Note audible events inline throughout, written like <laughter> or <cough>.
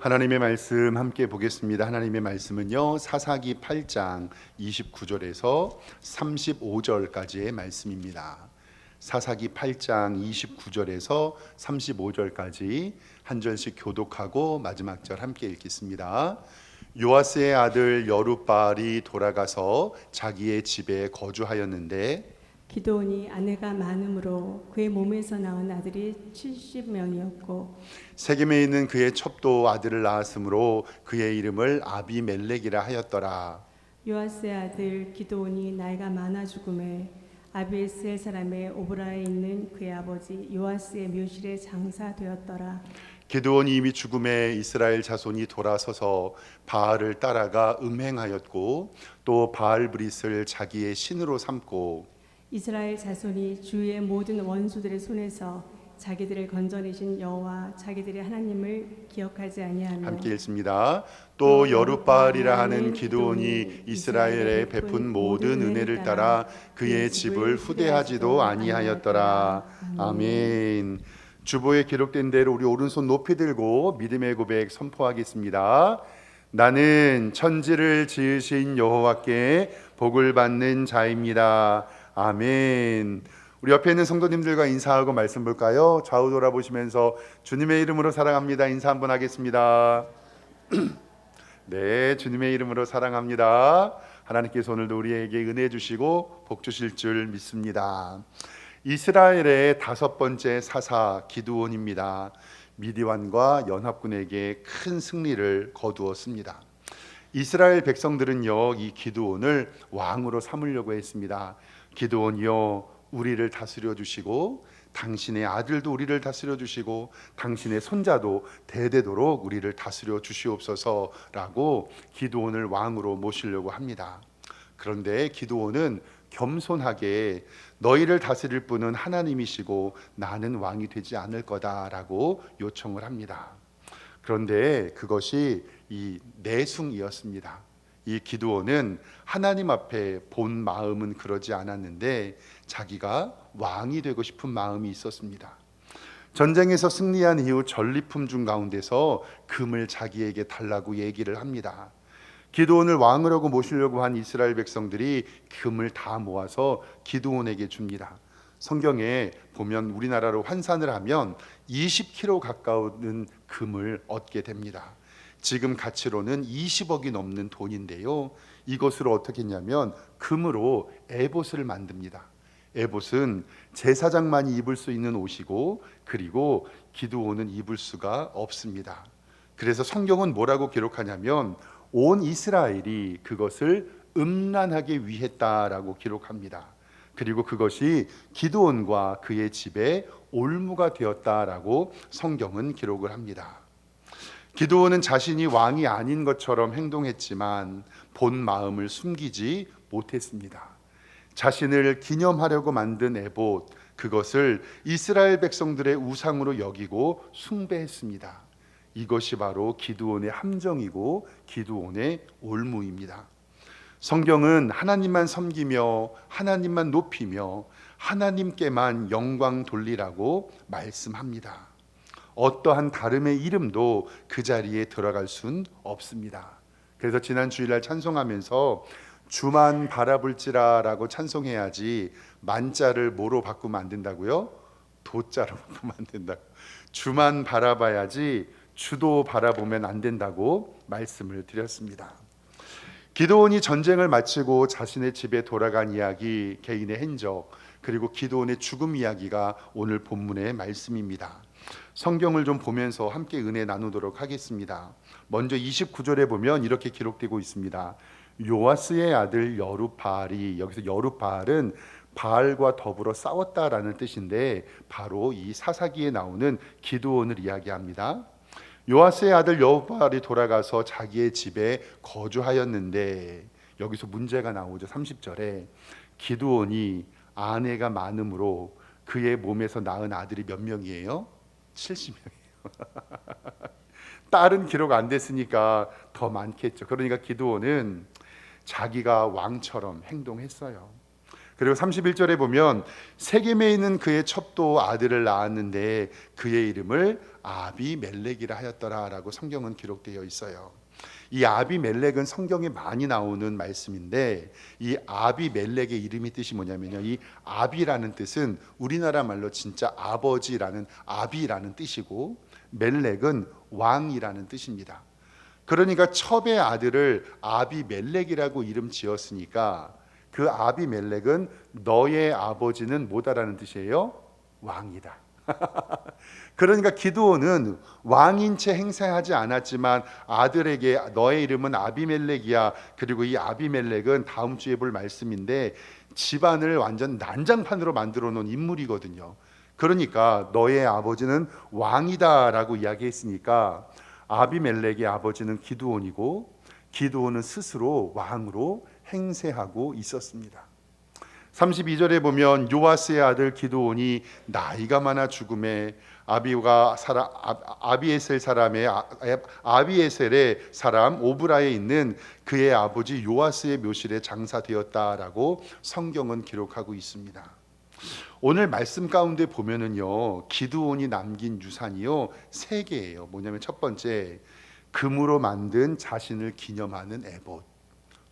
하나님의 말씀 함께 보겠습니다. 하나님의 말씀은요. 사사기 8장 29절에서 35절까지의 말씀입니다. 사사기 8장 29절에서 35절까지 한 절씩 교독하고 마지막 절 함께 읽겠습니다. 요아스의 아들 여룻바알이 돌아가서 자기의 집에 거주하였는데 기도온이 아내가 많음으로 그의 몸에서 낳은 아들이 70명이었고 세겜에 있는 그의 첩도 아들을 낳았으므로 그의 이름을 아비멜렉이라 하였더라. 요아스의 아들 기도온이 나이가 많아 죽음에 아비에스엘 사람의 오브라에 있는 그의 아버지 요아스의 묘실에 장사되었더라. 기드온이 이미 죽음에 이스라엘 자손이 돌아서서 바알을 따라가 음행하였고 또 바알 브릿을 자기의 신으로 삼고 이스라엘 자손이 주의 모든 원수들의 손에서 자기들을 건져내신 여호와 자기들의 하나님을 기억하지 아니하며 함께 읽습니다. 또 여룻바알이라 하는 기드온이 이스라엘에 베푼 모든 은혜를 따라 그의 집을 후대하지도 아니하였더라. 아멘. 주보에 기록된 대로 우리 오른손 높이 들고 믿음의 고백 선포하겠습니다. 나는 천지를 지으신 여호와께 복을 받는 자입니다. 아멘. 우리 옆에 있는 성도님들과 인사하고 말씀 볼까요? 좌우 돌아보시면서 주님의 이름으로 사랑합니다. 인사 한번 하겠습니다. <clears throat> 네, 주님의 이름으로 사랑합니다. 하나님께서 오늘도 우리에게 은혜 주시고 복 주실 줄 믿습니다. 이스라엘의 다섯 번째 사사 기드온입니다. 미디완과 연합군에게 큰 승리를 거두었습니다. 이스라엘 백성들은요 이 기드온을 왕으로 삼으려고 했습니다. 기드온이요 우리를 다스려 주시고 당신의 아들도 우리를 다스려 주시고 당신의 손자도 대대도록 우리를 다스려 주시옵소서라고 기드온을 왕으로 모시려고 합니다. 그런데 기드온은 겸손하게 너희를 다스릴 분은 하나님이시고 나는 왕이 되지 않을 거다라고 요청을 합니다. 그런데 그것이 이 내숭이었습니다. 이 기드온은 하나님 앞에 본 마음은 그러지 않았는데 자기가 왕이 되고 싶은 마음이 있었습니다. 전쟁에서 승리한 이후 전리품 중 가운데서 금을 자기에게 달라고 얘기를 합니다. 기드온을 왕으로 모시려고 한 이스라엘 백성들이 금을 다 모아서 기드온에게 줍니다. 성경에 보면 우리나라로 환산을 하면 20kg 가까운 금을 얻게 됩니다. 지금 가치로는 20억이 넘는 돈인데요. 이것으로 어떻게 했냐면 금으로 에봇을 만듭니다. 에봇은 제사장만이 입을 수 있는 옷이고 그리고 기드온은 입을 수가 없습니다. 그래서 성경은 뭐라고 기록하냐면 온 이스라엘이 그것을 음란하게 위했다라고 기록합니다. 그리고 그것이 기드온과 그의 집에 올무가 되었다라고 성경은 기록을 합니다. 기드온은 자신이 왕이 아닌 것처럼 행동했지만 본 마음을 숨기지 못했습니다. 자신을 기념하려고 만든 에봇 그것을 이스라엘 백성들의 우상으로 여기고 숭배했습니다. 이것이 바로 기드온의 함정이고 기드온의 올무입니다. 성경은 하나님만 섬기며 하나님만 높이며 하나님께만 영광 돌리라고 말씀합니다. 어떠한 다름의 이름도 그 자리에 들어갈 순 없습니다. 그래서 지난 주일날 찬송하면서 주만 바라볼지라라고 찬송해야지 만자를 뭐로 바꾸면 안 된다고요? 도자로 <laughs> 바꾸면 안 된다고. 주만 바라봐야지 주도 바라보면 안 된다고 말씀을 드렸습니다. 기도원이 전쟁을 마치고 자신의 집에 돌아간 이야기, 개인의 행적, 그리고 기도원의 죽음 이야기가 오늘 본문의 말씀입니다. 성경을 좀 보면서 함께 은혜 나누도록 하겠습니다. 먼저 29절에 보면 이렇게 기록되고 있습니다. 요아스의 아들 여룻바알이 여기서 여룻바알은 바알과 더불어 싸웠다라는 뜻인데 바로 이 사사기에 나오는 기드온을 이야기합니다. 요아스의 아들 여룻바알이 돌아가서 자기의 집에 거주하였는데 여기서 문제가 나오죠. 30절에 기드온이 아내가 많음으로 그의 몸에서 낳은 아들이 몇 명이에요? 70명이에요. <laughs> 딸은 기록 안 됐으니까 더 많겠죠. 그러니까 기드온은 자기가 왕처럼 행동했어요. 그리고 31절에 보면 세겜에 있는 그의 첩도 아들을 낳았는데 그의 이름을 아비멜렉이라 하였더라라고 성경은 기록되어 있어요. 이 아비멜렉은 성경에 많이 나오는 말씀인데 이 아비멜렉의 이름이 뜻이 뭐냐면요. 이 아비라는 뜻은 우리나라 말로 진짜 아버지라는 아비라는 뜻이고 멜렉은 왕이라는 뜻입니다. 그러니까 첩의 아들을 아비멜렉이라고 이름 지었으니까 그 아비멜렉은 너의 아버지는 뭐다라는 뜻이에요? 왕이다. <laughs> 그러니까 기드온은 왕인 채 행세하지 않았지만 아들에게 너의 이름은 아비멜렉이야. 그리고 이 아비멜렉은 다음 주에 볼 말씀인데 집안을 완전 난장판으로 만들어 놓은 인물이거든요. 그러니까 너의 아버지는 왕이다라고 이야기했으니까 아비멜렉의 아버지는 기드온이고 기드온은 스스로 왕으로 행세하고 있었습니다. 32절에 보면 요아스의 아들 기드온이 나이가 많아 죽음에 아비가 사람 아비에셀 사람의 아- 아비에셀의 사람 오브라에 있는 그의 아버지 요아스의 묘실에 장사되었다라고 성경은 기록하고 있습니다. 오늘 말씀 가운데 보면은요 기드온이 남긴 유산이요 세 개예요. 뭐냐면 첫 번째 금으로 만든 자신을 기념하는 에봇,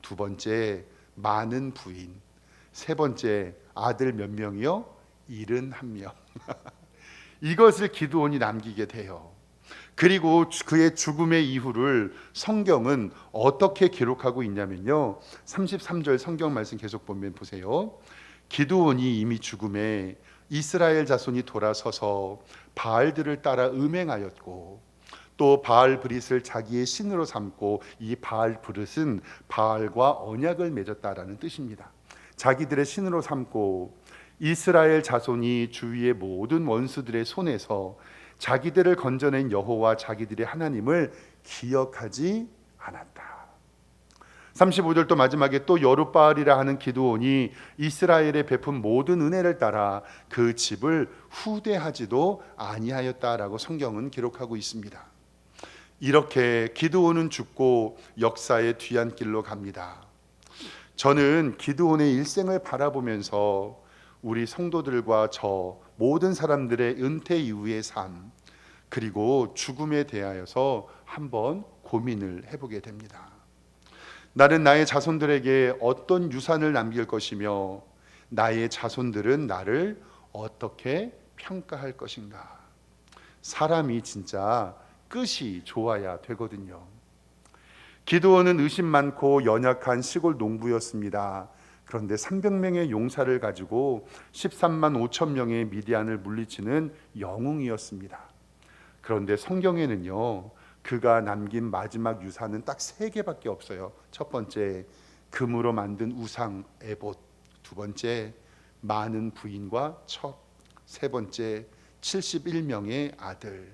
두 번째 많은 부인, 세 번째 아들 몇 명이요? 일흔 한 명. <laughs> 이것을 기드온이 남기게 돼요. 그리고 주- 그의 죽음의 이후를 성경은 어떻게 기록하고 있냐면요. 33절 성경 말씀 계속 보면 보세요. 기드온이 이미 죽음에 이스라엘 자손이 돌아서서 바알들을 따라 음행하였고 또 바알 브릿을 자기의 신으로 삼고 이 바알 브릿은 바알과 언약을 맺었다라는 뜻입니다. 자기들의 신으로 삼고 이스라엘 자손이 주위의 모든 원수들의 손에서 자기들을 건져낸 여호와 자기들의 하나님을 기억하지 않았다. 35절 또 마지막에 또 여룻바알이라 하는 기드온이 이스라엘에 베푼 모든 은혜를 따라 그 집을 후대하지도 아니하였다라고 성경은 기록하고 있습니다. 이렇게 기드온은 죽고 역사의 뒤안길로 갑니다. 저는 기드온의 일생을 바라보면서 우리 성도들과 저 모든 사람들의 은퇴 이후의 삶 그리고 죽음에 대하여서 한번 고민을 해보게 됩니다. 나는 나의 자손들에게 어떤 유산을 남길 것이며 나의 자손들은 나를 어떻게 평가할 것인가? 사람이 진짜 끝이 좋아야 되거든요. 기드온은 의심 많고 연약한 시골 농부였습니다. 그런데 300명의 용사를 가지고 13만 5천 명의 미디안을 물리치는 영웅이었습니다. 그런데 성경에는요. 그가 남긴 마지막 유산은 딱 세 개밖에 없어요. 첫 번째 금으로 만든 우상 에봇, 두 번째 많은 부인과 첩, 세 번째 71명의 아들.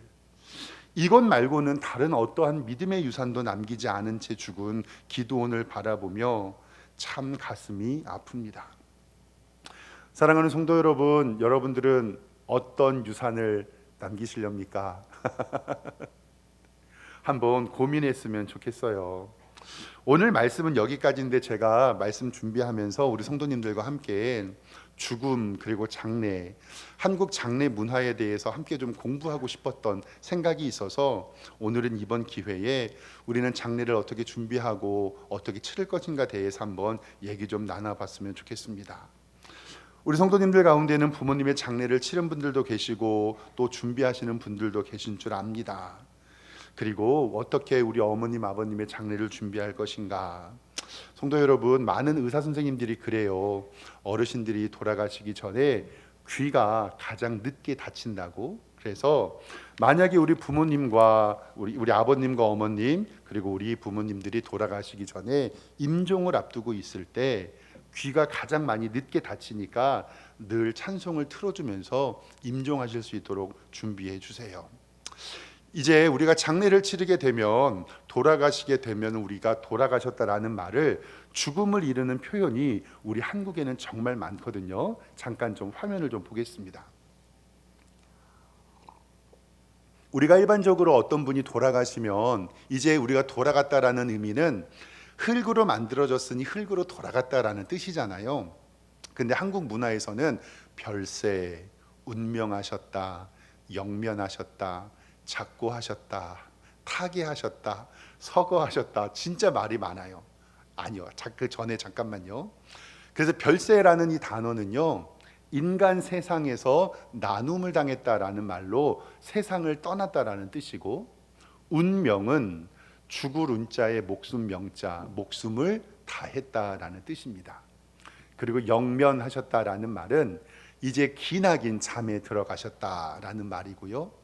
이것 말고는 다른 어떠한 믿음의 유산도 남기지 않은 채 죽은 기도원을 바라보며 참 가슴이 아픕니다. 사랑하는 성도 여러분, 여러분들은 어떤 유산을 남기시렵니까? <laughs> 한번 고민했으면 좋겠어요. 오늘 말씀은 여기까지인데 제가 말씀 준비하면서 우리 성도님들과 함께 죽음 그리고 장례, 한국 장례 문화에 대해서 함께 좀 공부하고 싶었던 생각이 있어서 오늘은 이번 기회에 우리는 장례를 어떻게 준비하고 어떻게 치를 것인가 대해서 한번 얘기 좀 나눠봤으면 좋겠습니다. 우리 성도님들 가운데는 부모님의 장례를 치른 분들도 계시고 또 준비하시는 분들도 계신 줄 압니다. 그리고 어떻게 우리 어머님 아버님의 장례를 준비할 것인가 성도 여러분 많은 의사 선생님들이 그래요 어르신들이 돌아가시기 전에 귀가 가장 늦게 다친다고 그래서 만약에 우리 부모님과 우리 우리 아버님과 어머님 그리고 우리 부모님들이 돌아가시기 전에 임종을 앞두고 있을 때 귀가 가장 많이 늦게 다치니까 늘 찬송을 틀어주면서 임종하실 수 있도록 준비해 주세요. 이제 우리가 장례를 치르게 되면 돌아가시게 되면 우리가 돌아가셨다라는 말을 죽음을 이르는 표현이 우리 한국에는 정말 많거든요. 잠깐 좀 화면을 좀 보겠습니다. 우리가 일반적으로 어떤 분이 돌아가시면 이제 우리가 돌아갔다라는 의미는 흙으로 만들어졌으니 흙으로 돌아갔다라는 뜻이잖아요. 근데 한국 문화에서는 별세, 운명하셨다, 영면하셨다, 작고하셨다, 타계하셨다, 서거하셨다. 진짜 말이 많아요. 아니요. 자, 그 전에 잠깐만요. 그래서 별세라는 이 단어는요. 인간 세상에서 나눔을 당했다라는 말로 세상을 떠났다라는 뜻이고 운명은 죽을 운자에 목숨 명자 목숨을 다했다라는 뜻입니다. 그리고 영면하셨다라는 말은 이제 기나긴 잠에 들어가셨다라는 말이고요.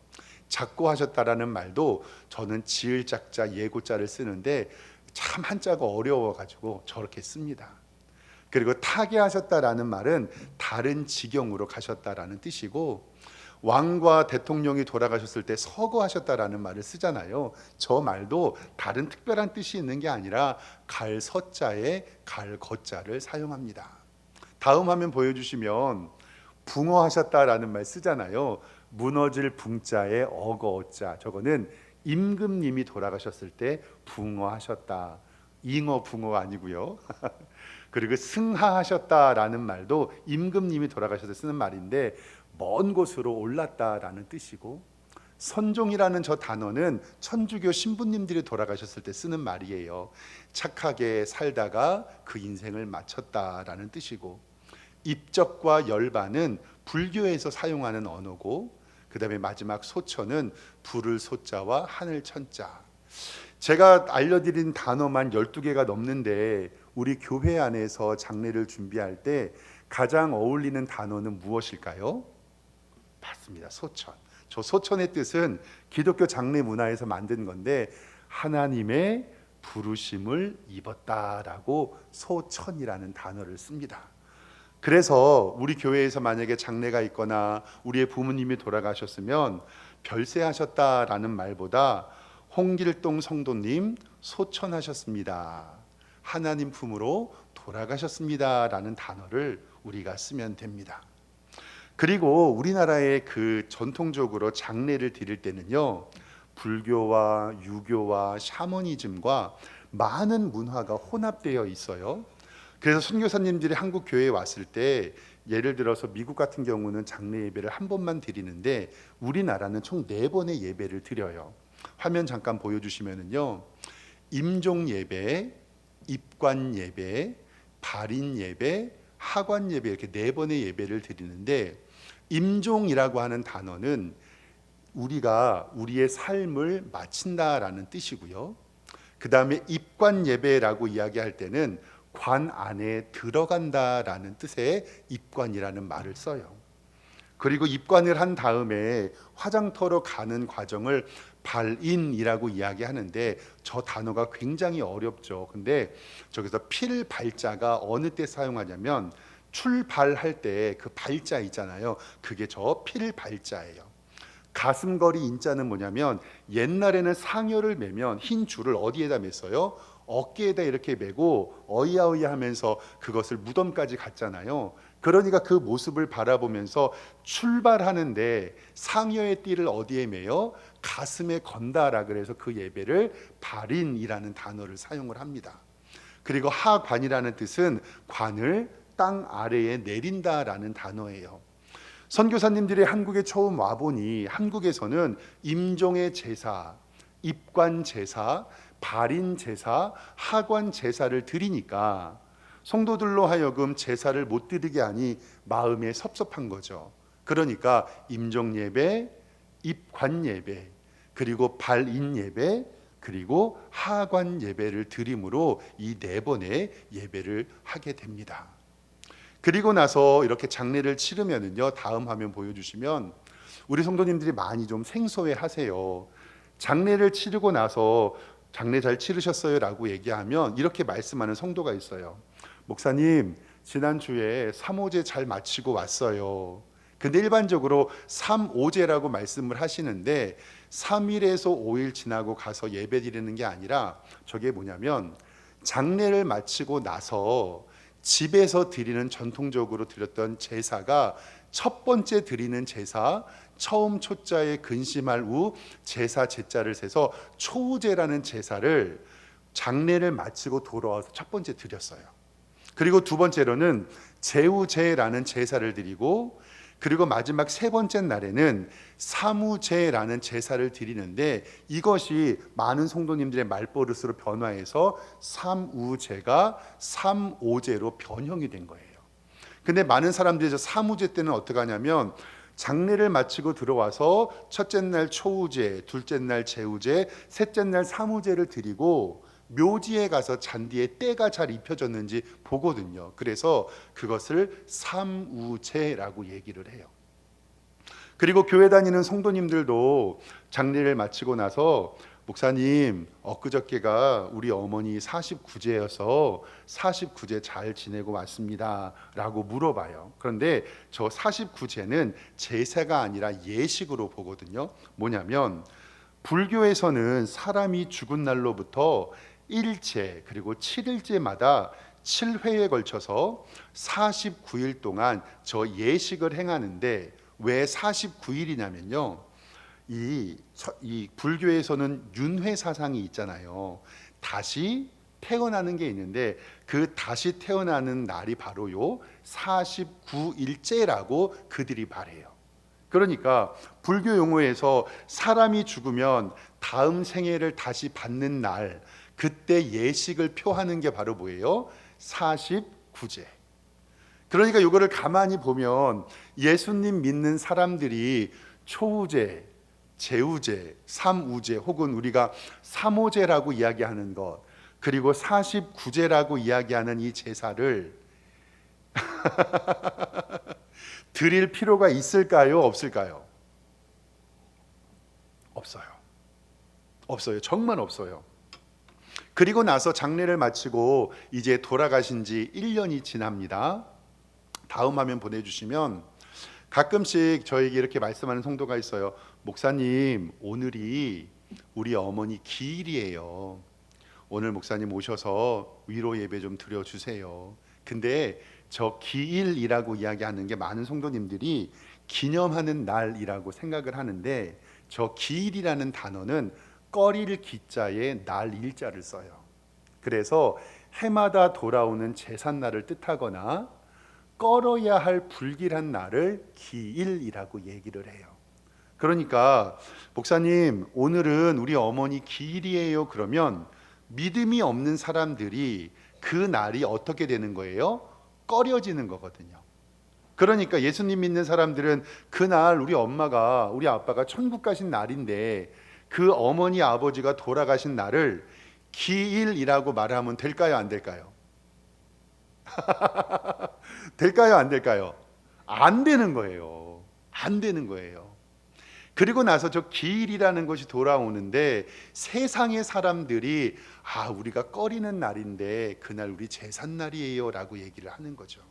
작고 하셨다라는 말도 저는 지을 작자 예고자를 쓰는데 참 한자가 어려워 가지고 저렇게 씁니다. 그리고 타계하셨다라는 말은 다른 지경으로 가셨다라는 뜻이고 왕과 대통령이 돌아가셨을 때 서거하셨다라는 말을 쓰잖아요. 저 말도 다른 특별한 뜻이 있는 게 아니라 갈 서자에 갈 거자를 사용합니다. 다음 화면 보여주시면 붕어하셨다라는 말 쓰잖아요. 무너질 붕자에 어거어자 저거는 임금님이 돌아가셨을 때 붕어하셨다. 잉어 붕어가 아니고요. <laughs> 그리고 승하하셨다라는 말도 임금님이 돌아가셨을 때 쓰는 말인데 먼 곳으로 올랐다라는 뜻이고 선종이라는 저 단어는 천주교 신부님들이 돌아가셨을 때 쓰는 말이에요. 착하게 살다가 그 인생을 마쳤다라는 뜻이고 입적과 열반은 불교에서 사용하는 언어고 그 다음에 마지막 소천은 불을 소자와 하늘 천자. 제가 알려드린 단어만 12개가 넘는데 우리 교회 안에서 장례를 준비할 때 가장 어울리는 단어는 무엇일까요? 맞습니다. 소천. 저 소천의 뜻은 기독교 장례 문화에서 만든 건데 하나님의 부르심을 입었다라고 소천이라는 단어를 씁니다. 그래서 우리 교회에서 만약에 장례가 있거나 우리의 부모님이 돌아가셨으면 별세하셨다라는 말보다 홍길동 성도님 소천하셨습니다. 하나님 품으로 돌아가셨습니다라는 단어를 우리가 쓰면 됩니다. 그리고 우리나라의 그 전통적으로 장례를 드릴 때는요. 불교와 유교와 샤머니즘과 많은 문화가 혼합되어 있어요. 그래서 선교사님들이 한국 교회에 왔을 때 예를 들어서 미국 같은 경우는 장례 예배를 한 번만 드리는데 우리나라는 총 네 번의 예배를 드려요. 화면 잠깐 보여주시면은요. 임종 예배, 입관 예배, 발인 예배, 하관 예배 이렇게 네 번의 예배를 드리는데 임종이라고 하는 단어는 우리가 우리의 삶을 마친다라는 뜻이고요. 그 다음에 입관 예배라고 이야기할 때는 관 안에 들어간다라는 뜻의 입관이라는 말을 써요. 그리고 입관을 한 다음에 화장터로 가는 과정을 발인이라고 이야기하는데 저 단어가 굉장히 어렵죠. 근데 저기서 필 발자가 어느 때 사용하냐면 출발할 때 그 발자 있잖아요. 그게 저 필 발자예요. 가슴걸이 인자는 뭐냐면 옛날에는 상여를 매면 흰 줄을 어디에다 맸어요? 어깨에다 이렇게 메고 어이야어이야 하면서 그것을 무덤까지 갔잖아요. 그러니까 그 모습을 바라보면서 출발하는데 상여의 띠를 어디에 매요? 가슴에 건다라 그래서 그 예배를 발인이라는 단어를 사용을 합니다. 그리고 하관이라는 뜻은 관을 땅 아래에 내린다라는 단어예요. 선교사님들이 한국에 처음 와 보니 한국에서는 임종의 제사, 입관 제사, 발인 제사, 하관 제사를 드리니까 성도들로 하여금 제사를 못 드리게 하니 마음에 섭섭한 거죠. 그러니까 임종 예배, 입관 예배, 그리고 발인 예배, 그리고 하관 예배를 드림으로 이 네 번의 예배를 하게 됩니다. 그리고 나서 이렇게 장례를 치르면은요. 다음 화면 보여 주시면 우리 성도님들이 많이 좀 생소해 하세요. 장례를 치르고 나서 장례 잘 치르셨어요라고 얘기하면 이렇게 말씀하는 성도가 있어요. 목사님, 지난주에 3호제 잘 마치고 왔어요. 근데 일반적으로 3오제라고 말씀을 하시는데 3일에서 5일 지나고 가서 예배 드리는 게 아니라 저게 뭐냐면 장례를 마치고 나서 집에서 드리는 전통적으로 드렸던 제사가 첫 번째 드리는 제사 처음 초자에 근심할 우 제사 제자를 세서 초우제라는 제사를 장례를 마치고 돌아와서 첫 번째 드렸어요. 그리고 두 번째로는 제우제라는 제사를 드리고 그리고 마지막 세 번째 날에는 사무제라는 제사를 드리는데 이것이 많은 성도님들의 말버릇으로 변화해서 삼우제가 삼오제로 변형이 된 거예요. 근데 많은 사람들이 저 사무제 때는 어떻게 하냐면 장례를 마치고 들어와서 첫째 날 초우제, 둘째 날 제우제, 셋째 날 사무제를 드리고 묘지에 가서 잔디에 때가 잘 입혀졌는지 보거든요. 그래서 그것을 삼우제라고 얘기를 해요. 그리고 교회 다니는 성도님들도 장례를 마치고 나서 목사님 엊그저께가 우리 어머니 49제여서 49제 잘 지내고 왔습니다 라고 물어봐요. 그런데 저 49제는 제사가 아니라 예식으로 보거든요. 뭐냐면 불교에서는 사람이 죽은 날로부터 일체 그리고 7일째마다 7회에 걸쳐서 49일 동안 저 예식을 행하는데 왜 49일이냐면요. 이, 서- 이 불교에서는 윤회 사상이 있잖아요. 다시 태어나는 게 있는데 그 다시 태어나는 날이 바로 요 49일째라고 그들이 말해요. 그러니까 불교 용어에서 사람이 죽으면 다음 생애를 다시 받는 날 그때 예식을 표하는 게 바로 뭐예요? 49제. 그러니까 이거를 가만히 보면 예수님 믿는 사람들이 초우제, 제우제, 삼우제 혹은 우리가 삼오제라고 이야기하는 것 그리고 49제라고 이야기하는 이 제사를 <laughs> 드릴 필요가 있을까요? 없을까요? 없어요. 없어요. 정말 없어요. 그리고 나서 장례를 마치고 이제 돌아가신 지 1년이 지납니다. 다음 화면 보내주시면 가끔씩 저에게 이렇게 말씀하는 성도가 있어요. 목사님, 오늘이 우리 어머니 기일이에요. 오늘 목사님 오셔서 위로 예배 좀 드려 주세요. 근데 저 기일이라고 이야기하는 게 많은 성도님들이 기념하는 날이라고 생각을 하는데 저 기일이라는 단어는 꺼릴 기자에 날 일자를 써요. 그래서 해마다 돌아오는 제삿날을 뜻하거나 꺼려야 할 불길한 날을 기일이라고 얘기를 해요. 그러니까 목사님 오늘은 우리 어머니 기일이에요. 그러면 믿음이 없는 사람들이 그 날이 어떻게 되는 거예요? 꺼려지는 거거든요. 그러니까 예수님 믿는 사람들은 그날 우리 엄마가 우리 아빠가 천국 가신 날인데 그 어머니 아버지가 돌아가신 날을 기일이라고 말하면 될까요 안 될까요? <laughs> 될까요 안 될까요? 안 되는 거예요. 안 되는 거예요. 그리고 나서 저 기일이라는 것이 돌아오는데 세상의 사람들이 아 우리가 꺼리는 날인데 그날 우리 제삿날이에요라고 얘기를 하는 거죠.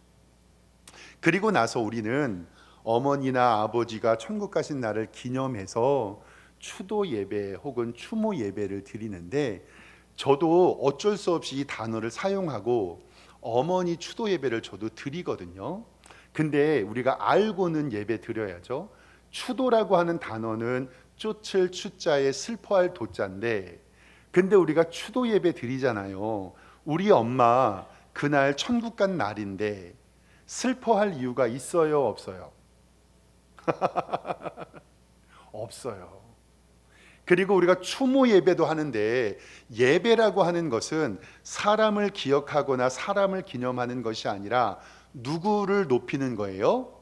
그리고 나서 우리는 어머니나 아버지가 천국 가신 날을 기념해서 추도 예배 혹은 추모 예배를 드리는데 저도 어쩔 수 없이 이 단어를 사용하고 어머니 추도 예배를 저도 드리거든요. 근데 우리가 알고는 예배 드려야죠. 추도라고 하는 단어는 쫓을 추자에 슬퍼할 도자인데 근데 우리가 추도 예배 드리잖아요. 우리 엄마 그날 천국 간 날인데 슬퍼할 이유가 있어요, 없어요? <laughs> 없어요. 그리고 우리가 추모 예배도 하는데 예배라고 하는 것은 사람을 기억하거나 사람을 기념하는 것이 아니라 누구를 높이는 거예요?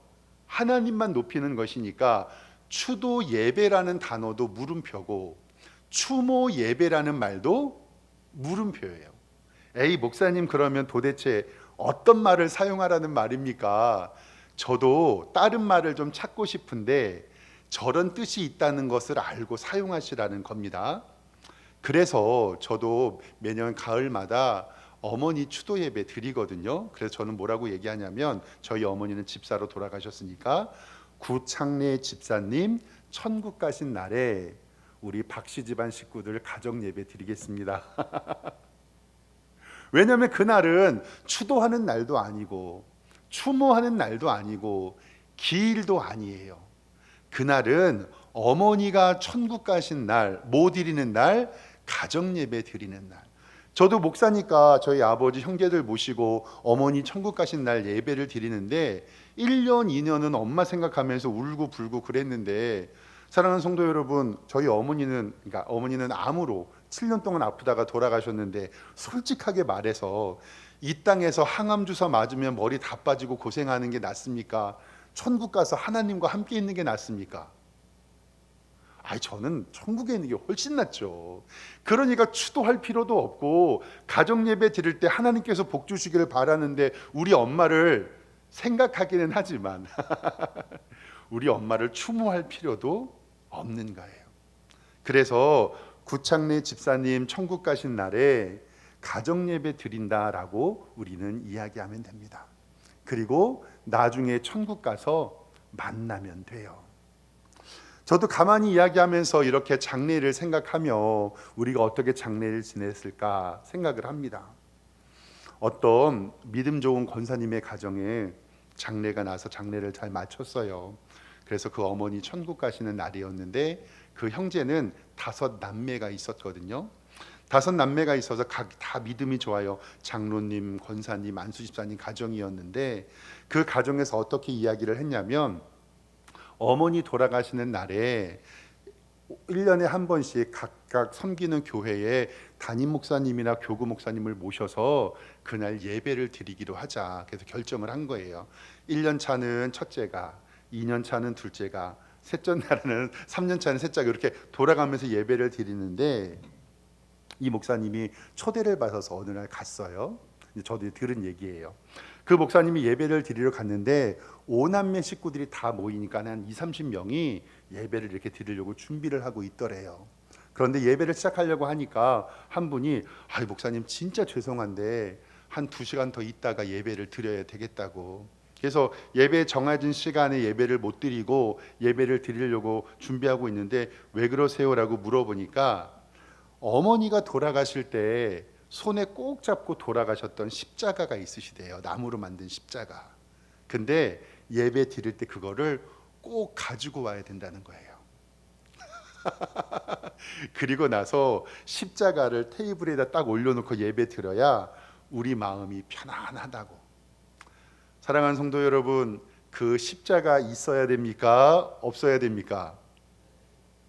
하나님만 높이는 것이니까 추도 예배라는 단어도 물음표고 추모 예배라는 말도 물음표예요. 에이 목사님 그러면 도대체 어떤 말을 사용하라는 말입니까? 저도 다른 말을 좀 찾고 싶은데 저런 뜻이 있다는 것을 알고 사용하시라는 겁니다. 그래서 저도 매년 가을마다 어머니 추도 예배 드리거든요. 그래서 저는 뭐라고 얘기하냐면 저희 어머니는 집사로 돌아가셨으니까 구창래 집사님 천국 가신 날에 우리 박씨 집안 식구들 가정 예배 드리겠습니다. <laughs> 왜냐하면 그날은 추도하는 날도 아니고 추모하는 날도 아니고 기일도 아니에요. 그날은 어머니가 천국 가신 날, 못 드리는 날, 가정 예배 드리는 날. 저도 목사니까 저희 아버지 형제들 모시고 어머니 천국 가신 날 예배를 드리는데 1년 2년은 엄마 생각하면서 울고 불고 그랬는데 사랑하는 성도 여러분, 저희 어머니는 그러니까 어머니는 암으로 7년 동안 아프다가 돌아가셨는데 솔직하게 말해서 이 땅에서 항암 주사 맞으면 머리 다 빠지고 고생하는 게 낫습니까? 천국 가서 하나님과 함께 있는 게 낫습니까? 아이 저는 천국에 있는 게 훨씬 낫죠. 그러니까 추도할 필요도 없고 가정 예배 드릴 때 하나님께서 복 주시기를 바라는데 우리 엄마를 생각하기는 하지만 <laughs> 우리 엄마를 추모할 필요도 없는 거예요. 그래서 구창래 집사님 천국 가신 날에 가정 예배 드린다라고 우리는 이야기하면 됩니다. 그리고 나중에 천국 가서 만나면 돼요. 저도 가만히 이야기하면서 이렇게 장례를 생각하며 우리가 어떻게 장례를 지냈을까 생각을 합니다. 어떤 믿음 좋은 권사님의 가정에 장례가 나서 장례를 잘 마쳤어요. 그래서 그 어머니 천국 가시는 날이었는데 그 형제는 다섯 남매가 있었거든요. 다섯 남매가 있어서 각 다 믿음이 좋아요. 장로님, 권사님, 안수 집사님 가정이었는데 그 가정에서 어떻게 이야기를 했냐면 어머니 돌아가시는 날에 1년에 한 번씩 각각 섬기는 교회에 담임 목사님이나 교구 목사님을 모셔서 그날 예배를 드리기로 하자. 그래서 결정을 한 거예요. 1년 차는 첫째가, 2년 차는 둘째가, 셋째 날에는 <laughs> 3년 차는 셋째가 이렇게 돌아가면서 예배를 드리는데 이 목사님이 초대를 받아서 어느 날 갔어요. 저도 들은 얘기예요. 그 목사님이 예배를 드리러 갔는데 오남매 식구들이 다 모이니까 한 2, 30명이 예배를 이렇게 드리려고 준비를 하고 있더래요. 그런데 예배를 시작하려고 하니까 한 분이 아 목사님 진짜 죄송한데 한두 시간 더 있다가 예배를 드려야 되겠다고. 그래서 예배 정해진 시간에 예배를 못 드리고 예배를 드리려고 준비하고 있는데 왜 그러세요라고 물어보니까 어머니가 돌아가실 때 손에 꼭 잡고 돌아가셨던 십자가가 있으시대요. 나무로 만든 십자가. 근데 예배 드릴 때 그거를 꼭 가지고 와야 된다는 거예요. <laughs> 그리고 나서 십자가를 테이블에다 딱 올려놓고 예배 드려야 우리 마음이 편안하다고. 사랑하는 성도 여러분, 그 십자가 있어야 됩니까? 없어야 됩니까?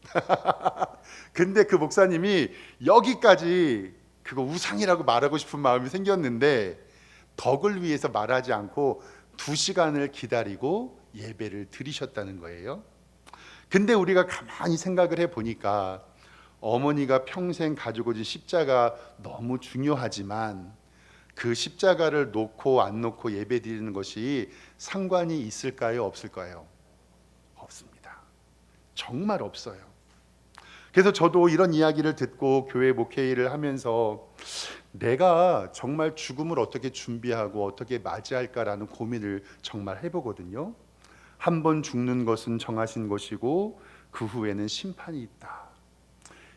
<laughs> 근데 그 목사님이 여기까지 그거 우상이라고 말하고 싶은 마음이 생겼는데 덕을 위해서 말하지 않고 두 시간을 기다리고 예배를 드리셨다는 거예요. 근데 우리가 가만히 생각을 해 보니까 어머니가 평생 가지고 진 십자가 너무 중요하지만 그 십자가를 놓고 안 놓고 예배 드리는 것이 상관이 있을까요? 없을까요? 없습니다. 정말 없어요. 그래서 저도 이런 이야기를 듣고 교회 목회를 하면서 내가 정말 죽음을 어떻게 준비하고 어떻게 맞이할까라는 고민을 정말 해보거든요. 한 번 죽는 것은 정하신 것이고 그 후에는 심판이 있다.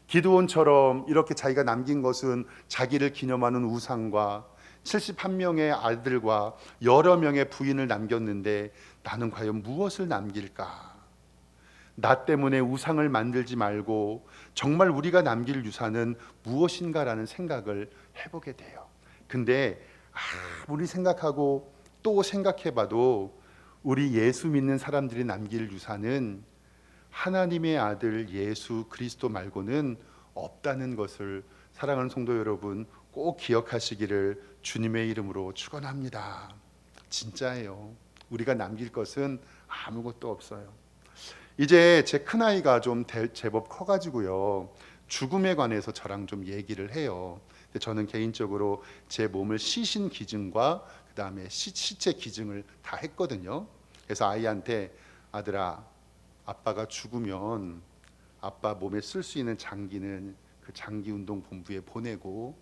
기드온처럼 이렇게 자기가 남긴 것은 자기를 기념하는 우상과 71명의 아들과 여러 명의 부인을 남겼는데 나는 과연 무엇을 남길까? 나 때문에 우상을 만들지 말고 정말 우리가 남길 유산은 무엇인가라는 생각을 해보게 돼요. 근데 아무리 생각하고 또 생각해봐도 우리 예수 믿는 사람들이 남길 유산은 하나님의 아들 예수 그리스도 말고는 없다는 것을 사랑하는 성도 여러분 꼭 기억하시기를 주님의 이름으로 축원합니다. 진짜예요. 우리가 남길 것은 아무것도 없어요. 이제 제 큰아이가 좀 대- 제법 커가지고요. 죽음에 관해서 저랑 좀 얘기를 해요. 근데 저는 개인적으로 제 몸을 시신 기증과 그 다음에 시체 기증을 다 했거든요. 그래서 아이한테 아들아, 아빠가 죽으면 아빠 몸에 쓸 수 있는 장기는 그 장기 운동 본부에 보내고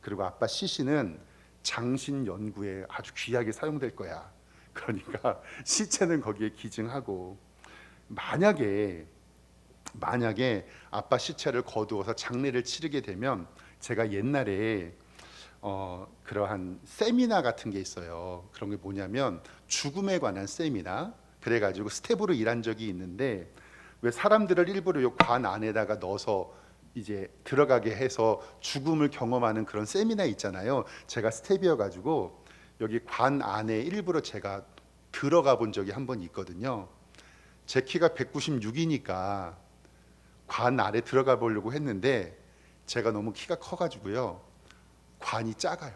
그리고 아빠 시신은 장신 연구에 아주 귀하게 사용될 거야. 그러니까 <laughs> 시체는 거기에 기증하고 만약에 만약에 아빠 시체를 거두어서 장례를 치르게 되면 제가 옛날에 어, 그러한 세미나 같은 게 있어요. 그런 게 뭐냐면 죽음에 관한 세미나. 그래가지고 스텝으로 일한 적이 있는데 왜 사람들을 일부러 요관 안에다가 넣어서 이제 들어가게 해서 죽음을 경험하는 그런 세미나 있잖아요. 제가 스텝이어 가지고 여기 관 안에 일부러 제가 들어가 본 적이 한 번 있거든요. 제 키가 196이니까 관 아래 들어가 보려고 했는데 제가 너무 키가 커 가지고요. 관이 작아요.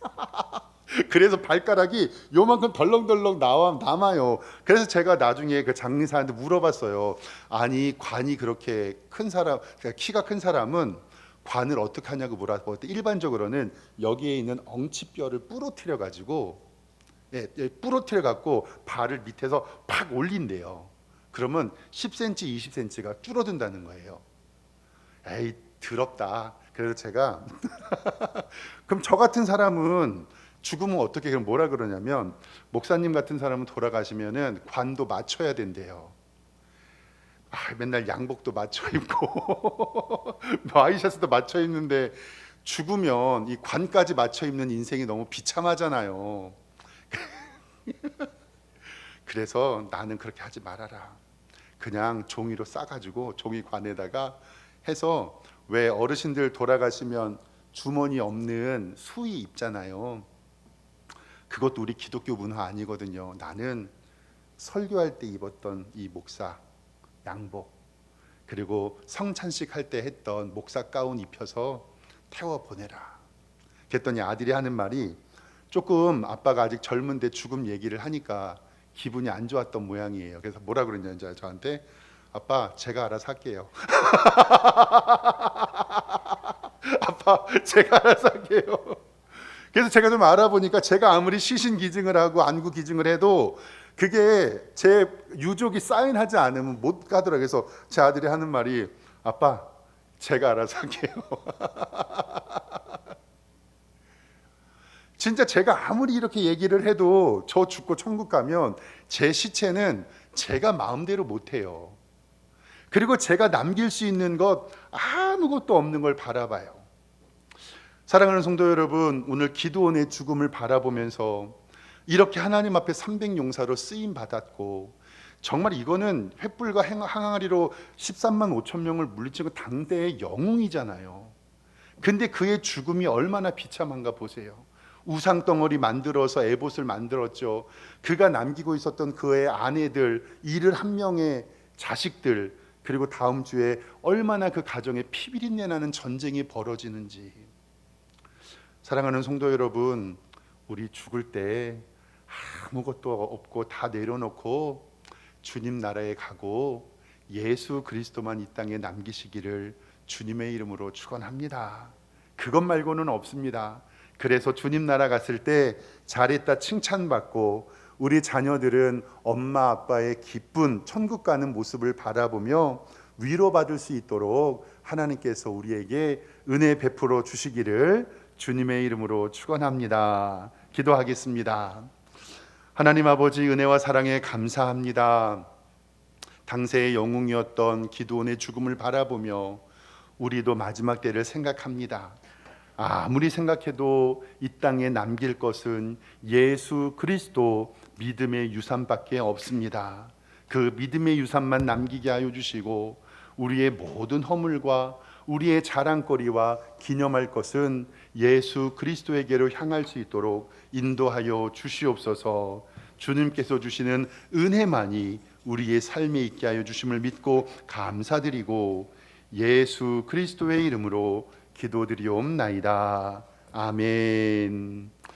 <laughs> 그래서 발가락이 요만큼 덜렁덜렁 나와 남아요. 그래서 제가 나중에 그 장의사한테 물어봤어요. 아니 관이 그렇게 큰 사람, 그러니까 키가 큰 사람은 관을 어떻게 하냐고 물어봤더니 일반적으로는 여기에 있는 엉치뼈를 부러뜨려 가지고 예, 예, 부러뜨려 갖고 발을 밑에서 팍 올린대요. 그러면 10cm, 20cm가 줄어든다는 거예요. 에이 더럽다. 그래서 제가 <laughs> 그럼 저 같은 사람은 죽으면 어떻게 그럼 뭐라 그러냐면 목사님 같은 사람은 돌아가시면은 관도 맞춰야 된대요. 아, 맨날 양복도 맞춰 입고 <laughs> 와이셔츠도 맞춰 입는데 죽으면 이 관까지 맞춰 입는 인생이 너무 비참하잖아요. <laughs> 그래서 나는 그렇게 하지 말아라. 그냥 종이로 싸가지고 종이 관에다가 해서 왜 어르신들 돌아가시면 주머니 없는 수의 입잖아요. 그것도 우리 기독교 문화 아니거든요. 나는 설교할 때 입었던 이 목사 양복 그리고 성찬식 할 때 했던 목사 가운 입혀서 태워 보내라. 그랬더니 아들이 하는 말이 조금 아빠가 아직 젊은데 죽음 얘기를 하니까 기분이 안 좋았던 모양이에요. 그래서 뭐라 그랬냐면 저한테 아빠 제가 알아서 할게요. <laughs> 아빠 제가 알아서 할게요. 그래서 제가 좀 알아보니까 제가 아무리 시신 기증을 하고 안구 기증을 해도 그게 제 유족이 사인하지 않으면 못 가더라고요. 그래서 제 아들이 하는 말이 아빠 제가 알아서 할게요. <laughs> 진짜 제가 아무리 이렇게 얘기를 해도 저 죽고 천국 가면 제 시체는 제가 마음대로 못 해요. 그리고 제가 남길 수 있는 것 아무것도 없는 걸 바라봐요. 사랑하는 성도 여러분, 오늘 기도원의 죽음을 바라보면서 이렇게 하나님 앞에 300용사로 쓰임 받았고 정말 이거는 횃불과 행- 항아리로 13만 5천 명을 물리치고 당대의 영웅이잖아요. 근데 그의 죽음이 얼마나 비참한가 보세요. 우상 덩어리 만들어서 에봇을 만들었죠. 그가 남기고 있었던 그의 아내들, 일을 한 명의 자식들, 그리고 다음 주에 얼마나 그 가정에 피비린내 나는 전쟁이 벌어지는지. 사랑하는 성도 여러분, 우리 죽을 때 아무것도 없고 다 내려놓고 주님 나라에 가고 예수 그리스도만 이 땅에 남기시기를 주님의 이름으로 축원합니다. 그것 말고는 없습니다. 그래서 주님 나라 갔을 때 잘했다 칭찬받고 우리 자녀들은 엄마 아빠의 기쁜 천국 가는 모습을 바라보며 위로받을 수 있도록 하나님께서 우리에게 은혜 베풀어 주시기를 주님의 이름으로 축원합니다. 기도하겠습니다. 하나님 아버지 은혜와 사랑에 감사합니다. 당세의 영웅이었던 기도원의 죽음을 바라보며 우리도 마지막 때를 생각합니다. 아무리 생각해도 이 땅에 남길 것은 예수 그리스도 믿음의 유산밖에 없습니다. 그 믿음의 유산만 남기게 하여 주시고 우리의 모든 허물과 우리의 자랑거리와 기념할 것은 예수 그리스도에게로 향할 수 있도록 인도하여 주시옵소서. 주님께서 주시는 은혜만이 우리의 삶에 있게 하여 주심을 믿고 감사드리고 예수 그리스도의 이름으로 기도드리옵나이다. 아멘.